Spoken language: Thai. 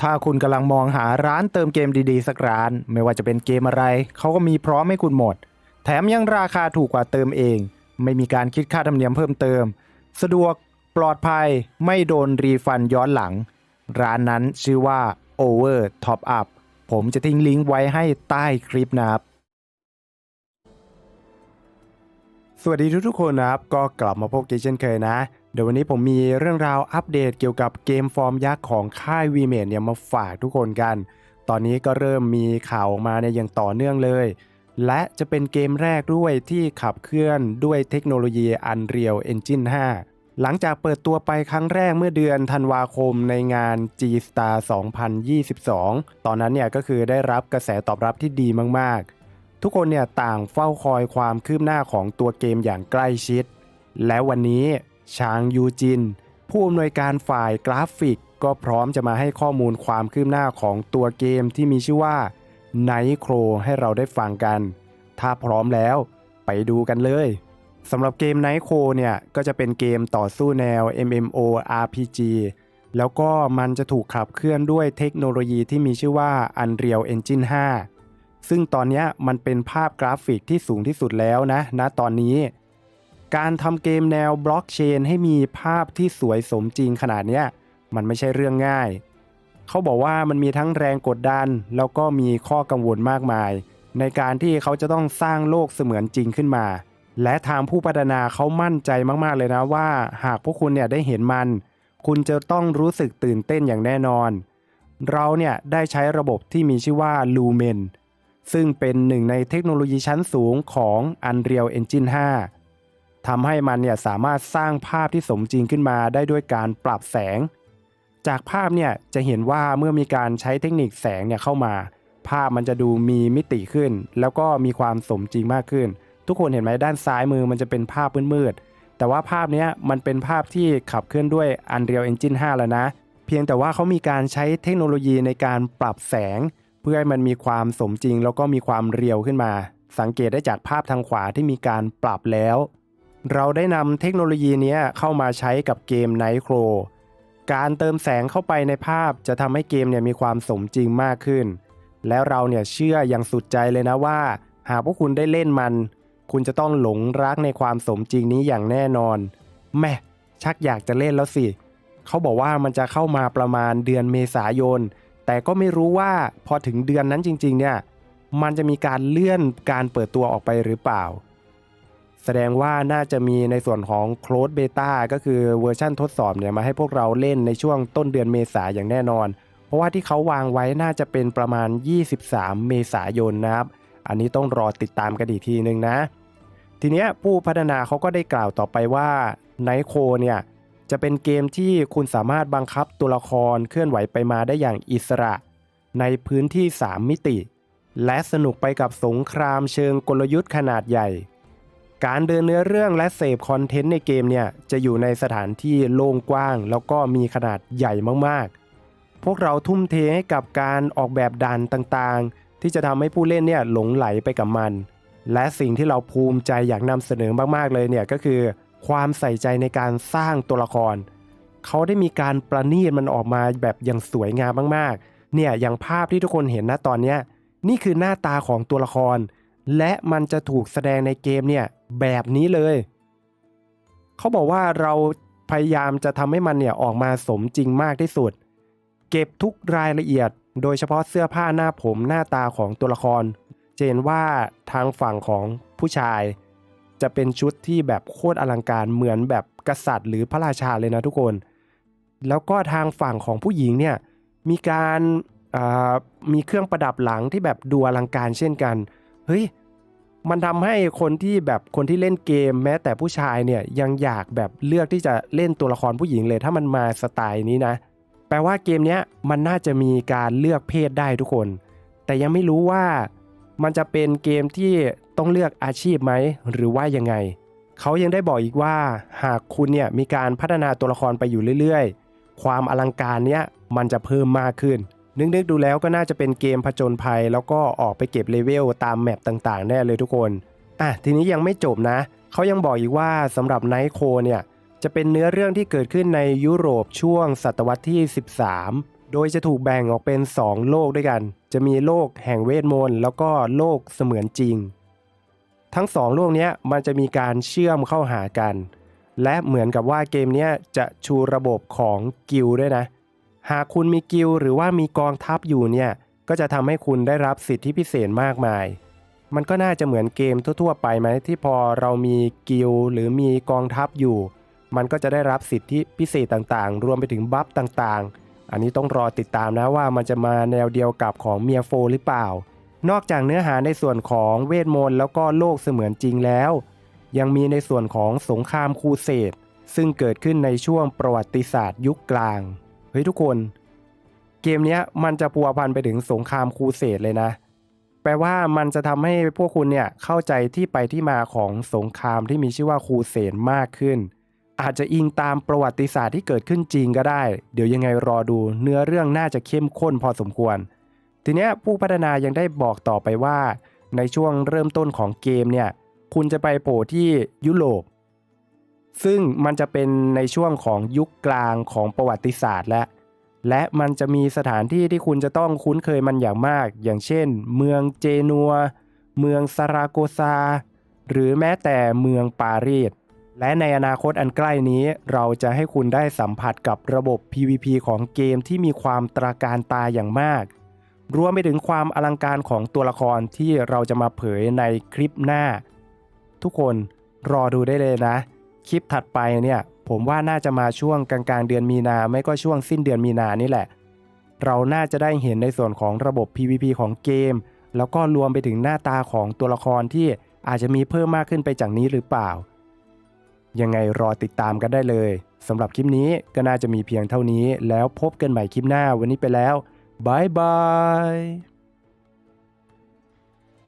ถ้าคุณกำลังมองหาร้านเติมเกมดีๆ สักร้าน ไม่ว่าจะเป็นเกมอะไร เขาก็มีพร้อมให้คุณหมด แถมยังราคาถูกกว่าเติมเอง ไม่มีการคิดค่าธรรมเนียมเพิ่มเติม สะดวกปลอดภัยไม่โดนรีฟันย้อนหลัง ร้านนั้นชื่อว่า Over Top Up ผมจะทิ้งลิงก์ไว้ให้ใต้คลิปนะครับ สวัสดีทุกๆคนนะครับ ก็กลับมาพบกันเช่นเคยนะ เดี๋ยววันนี้ผมมีเรื่องราวอัปเดตเกี่ยวกับเกมฟอร์มยักษ์ของค่ายวีเมดเนี่ยมาฝากทุกคนกัน ตอนนี้ก็เริ่มมีข่าวออกมาเนี่ยอย่างต่อเนื่องเลย และจะเป็นเกมแรกด้วยที่ขับเคลื่อนด้วยเทคโนโลยี Unreal Engine 5 หลังจากเปิดตัวไปครั้งแรกเมื่อเดือนธันวาคมในงาน G Star 2022 ตอนนั้นเนี่ยก็คือได้รับกระแสตอบรับที่ดีมากๆ ทุกคนเนี่ยต่างเฝ้าคอยความคืบหน้าของตัวเกมอย่างใกล้ชิด และวันนี้ ชางยูจิน ผู้อำนวยการฝ่ายกราฟิก ก็พร้อมจะมาให้ข้อมูลความคืบหน้าของตัวเกมที่มีชื่อว่า Night Crow ให้เราได้ฟังกัน ถ้าพร้อมแล้วไปดูกันเลยสำหรับเกม Night Crow เนี่ย ก็จะเป็นเกมต่อสู้แนว MMO RPG แล้วก็มันจะถูกขับเคลื่อนด้วยเทคโนโลยีที่มีชื่อว่า Unreal Engine 5 ซึ่งตอนนี้มันเป็นภาพกราฟิกที่สูงที่สุดแล้วนะณตอนนี้ การทำเกมแนวบล็อกเชนให้มีภาพที่สวยสมจริงขนาดนี้มันไม่ใช่เรื่องง่าย เขาบอกว่ามันมีทั้งแรงกดดัน แล้วก็มีข้อกังวลมากมาย ในการที่เขาจะต้องสร้างโลกเสมือนจริงขึ้นมา และทางผู้พัฒนาเขามั่นใจมากๆเลยนะว่า หากพวกคุณเนี่ยได้เห็นมัน คุณจะต้องรู้สึกตื่นเต้นอย่างแน่นอน เราเนี่ยได้ใช้ระบบที่มีชื่อว่า Lumen ซึ่งเป็นหนึ่งในเทคโนโลยีชั้นสูงของ Unreal Engine 5 ทำให้มันเนี่ยสามารถสร้างภาพที่สมจริงขึ้นมาได้ด้วยการปรับแสง จากภาพเนี่ยจะเห็นว่าเมื่อมีการใช้เทคนิคแสงเนี่ยเข้ามา ภาพมันจะดูมีมิติขึ้น แล้วก็มีความสมจริงมากขึ้น ทุกคนเห็นไหมด้านซ้ายมือมันจะเป็นภาพมืดๆแต่ว่าภาพนี้มันเป็นภาพที่ขับเคลื่อนด้วย Unreal Engine 5 แล้วนะ เพียงแต่ว่าเขามีการใช้เทคโนโลยีในการปรับแสง เพื่อให้มันมีความสมจริงแล้วก็มีความเรียวขึ้นมา สังเกตได้จากภาพทางขวาที่มีการปรับแล้ว เราได้นำเทคโนโลยีนี้เข้ามาใช้กับเกม Night Crow การเติมแสงเข้าไปในภาพจะทำให้เกมเนี่ยมีความสมจริงมากขึ้น แล้วเราเนี่ยเชื่ออย่างสุดใจเลยนะว่า หากพวกคุณได้เล่นมัน คุณจะต้องหลงรักในความสมจริงนี้อย่างแน่นอน แม่ชักอยากจะเล่นแล้วสิ เขาบอกว่ามันจะเข้ามาประมาณเดือนเมษายน แต่ก็ไม่รู้ว่าพอถึงเดือนนั้นจริง ๆ เนี่ย มันจะมีการเลื่อนการเปิดตัวออกไปหรือเปล่า แสดงว่าน่าจะมีในส่วนของ Closed Beta ก็คือเวอร์ชั่นทดสอบเนี่ยมาให้พวกเราเล่นในช่วงต้นเดือนเมษาอย่างแน่นอน เพราะว่าที่เขาวางไว้น่าจะเป็นประมาณ 23 เมษายนนะครับ อันนี้ต้องรอติดตามกันอีกทีนึงนะ ทีเนี้ยผู้พัฒนาเขาก็ได้กล่าวต่อไปว่า Night Crow เนี่ยจะเป็นเกมที่คุณสามารถบังคับตัวละครเคลื่อนไหวไปมาได้อย่างอิสระ ในพื้นที่ 3 มิติ และสนุกไปกับสงครามเชิงกลยุทธ์ขนาดใหญ่ การเดินเนื้อเรื่องและเสพคอนเทนต์ในเกมเนี่ยจะอยู่ในสถานที่โล่งกว้าง แล้วก็มีขนาดใหญ่มากๆ พวกเราทุ่มเทให้กับการออกแบบด่านต่างๆ ที่จะทำให้ผู้เล่นเนี่ยหลงไหลไปกับมัน และสิ่งที่เราภูมิใจอยากนำเสนอมากๆเลยเนี่ยก็คือ ความใส่ใจในการสร้างตัวละคร เขาได้มีการประณีตมันออกมาแบบอย่างสวยงามมากๆ เนี่ยอย่างภาพที่ทุกคนเห็นนะตอนเนี้ยนี่คือหน้าตาของตัวละคร และมันจะถูกแสดงในเกมเนี่ยแบบนี้เลย เขาบอกว่าเราพยายามจะทำให้มันเนี่ยออกมาสมจริงมากที่สุด เก็บทุกรายละเอียด โดยเฉพาะเสื้อผ้าหน้าผมหน้าตาของตัวละครจะเห็นว่าทางฝั่งของผู้ชาย จะเป็นชุดที่แบบโคตรอลังการเหมือนแบบกษัตริย์หรือพระราชาเลยนะทุกคน แล้วก็ทางฝั่งของผู้หญิงเนี่ยมีการามีเครื่องประดับหลังที่แบบดูอลังการเช่นกัน เฮ้ยมันทำให้คนที่แบบคนที่เล่นเกมแม้แต่ผู้ชายเนี่ยยังอยากแบบเลือกที่จะเล่นตัวละครผู้หญิงเลย ถ้ามันมาสไตล์นี้นะ แปลว่าเกมเนี้ยมันน่าจะมีการเลือกเพศได้ทุกคน แต่ยังไม่รู้ว่ามันจะเป็นเกมที่ต้องเลือกอาชีพไหมหรือว่ายังไง เขายังได้บอกอีกว่า หากคุณเนี่ยมีการพัฒนาตัวละครไปอยู่เรื่อยๆ ความอลังการเนี้ยมันจะเพิ่มมากขึ้น นึกๆดูแล้วก็น่าจะเป็นเกมผจญภัย แล้วก็ออกไปเก็บเลเวลตามแมปต่างๆแน่เลยทุกคนอะทีนี้ยังไม่จบนะเขายังบอกอีกว่าสำหรับไนท์โคเนี่ยจะเป็นเนื้อเรื่องที่เกิดขึ้นในยุโรปช่วงศตวรรษที่ 13 โดยจะถูกแบ่งออกเป็น 2 โลกด้วยกัน จะมีโลกแห่งเวทมนต์แล้วก็โลกเสมือนจริง ทั้งสองโลกนี้มันจะมีการเชื่อมเข้าหากัน และเหมือนกับว่าเกมนี้จะชูระบบของกิลด์ด้วยนะ หากคุณมีกิลหรือว่ามีกองทัพอยู่เนี่ยก็จะทำให้คุณได้รับสิทธิพิเศษมากมาย มันก็น่าจะเหมือนเกมทั่ว ๆ ไปไหมที่พอเรามีกิลหรือมีกองทัพอยู่ มันก็จะได้รับสิทธิพิเศษต่างๆ รวมไปถึงบัฟต่างๆ อันนี้ต้องรอติดตามนะว่ามันจะมาแนวเดียวกับของเมียโฟหรือเปล่า นอกจากเนื้อหาในส่วนของเวทมนต์แล้วก็โลกเสมือนจริงแล้ว ยังมีในส่วนของสงครามครูเสดซึ่งเกิดขึ้นในช่วงประวัติศาสตร์ยุคกลาง ฮ้ยทุกคน เกมเนี้ยมันจะพัวพันไปถึงสงครามครูเสดเลยนะ แปลว่ามันจะทำให้พวกคุณเนี่ยเข้าใจที่ไปที่มาของสงครามที่มีชื่อว่าครูเสดมากขึ้น อาจจะอิงตามประวัติศาสตร์ที่เกิดขึ้นจริงก็ได้ เดี๋ยวยังไงรอดูเนื้อเรื่องน่าจะเข้มข้นพอสมควร ทีเนี้ยผู้พัฒนายังได้บอกต่อไปว่า ในช่วงเริ่มต้นของเกมเนี่ยคุณจะไปโผล่ที่ยุโรป ซึ่งมันจะเป็นในช่วงของยุคกลางของประวัติศาสตร์และ และมันจะมีสถานที่ที่คุณจะต้องคุ้นเคยมันอย่างมาก อย่างเช่น เมืองเจนัว เมืองซาราโกซา หรือแม้แต่เมืองปารีส และในอนาคตอันใกล้นี้ เราจะให้คุณได้สัมผัสกับระบบ PVP ของเกมที่มีความตราการตาอย่างมาก รวมไปถึงความอลังการของตัวละครที่เราจะมาเผยในคลิปหน้า ทุกคนรอดูได้เลยนะ คลิปถัดไปเนี่ยผมว่าน่าจะมาช่วงกลางๆ เดือนมีนาไม่ก็ช่วงสิ้นเดือนมีนานี่แหละ เราน่าจะได้เห็นในส่วนของระบบ PVP ของเกม แล้วก็รวมไปถึงหน้าตาของตัวละครที่อาจจะมีเพิ่มมากขึ้นไปจากนี้หรือเปล่า ยังไงรอติดตามกันได้เลยสำหรับคลิปนี้ก็น่าจะมีเพียงเท่านี้ แล้วพบกันใหม่คลิปหน้าวันนี้ไปแล้วบายบาย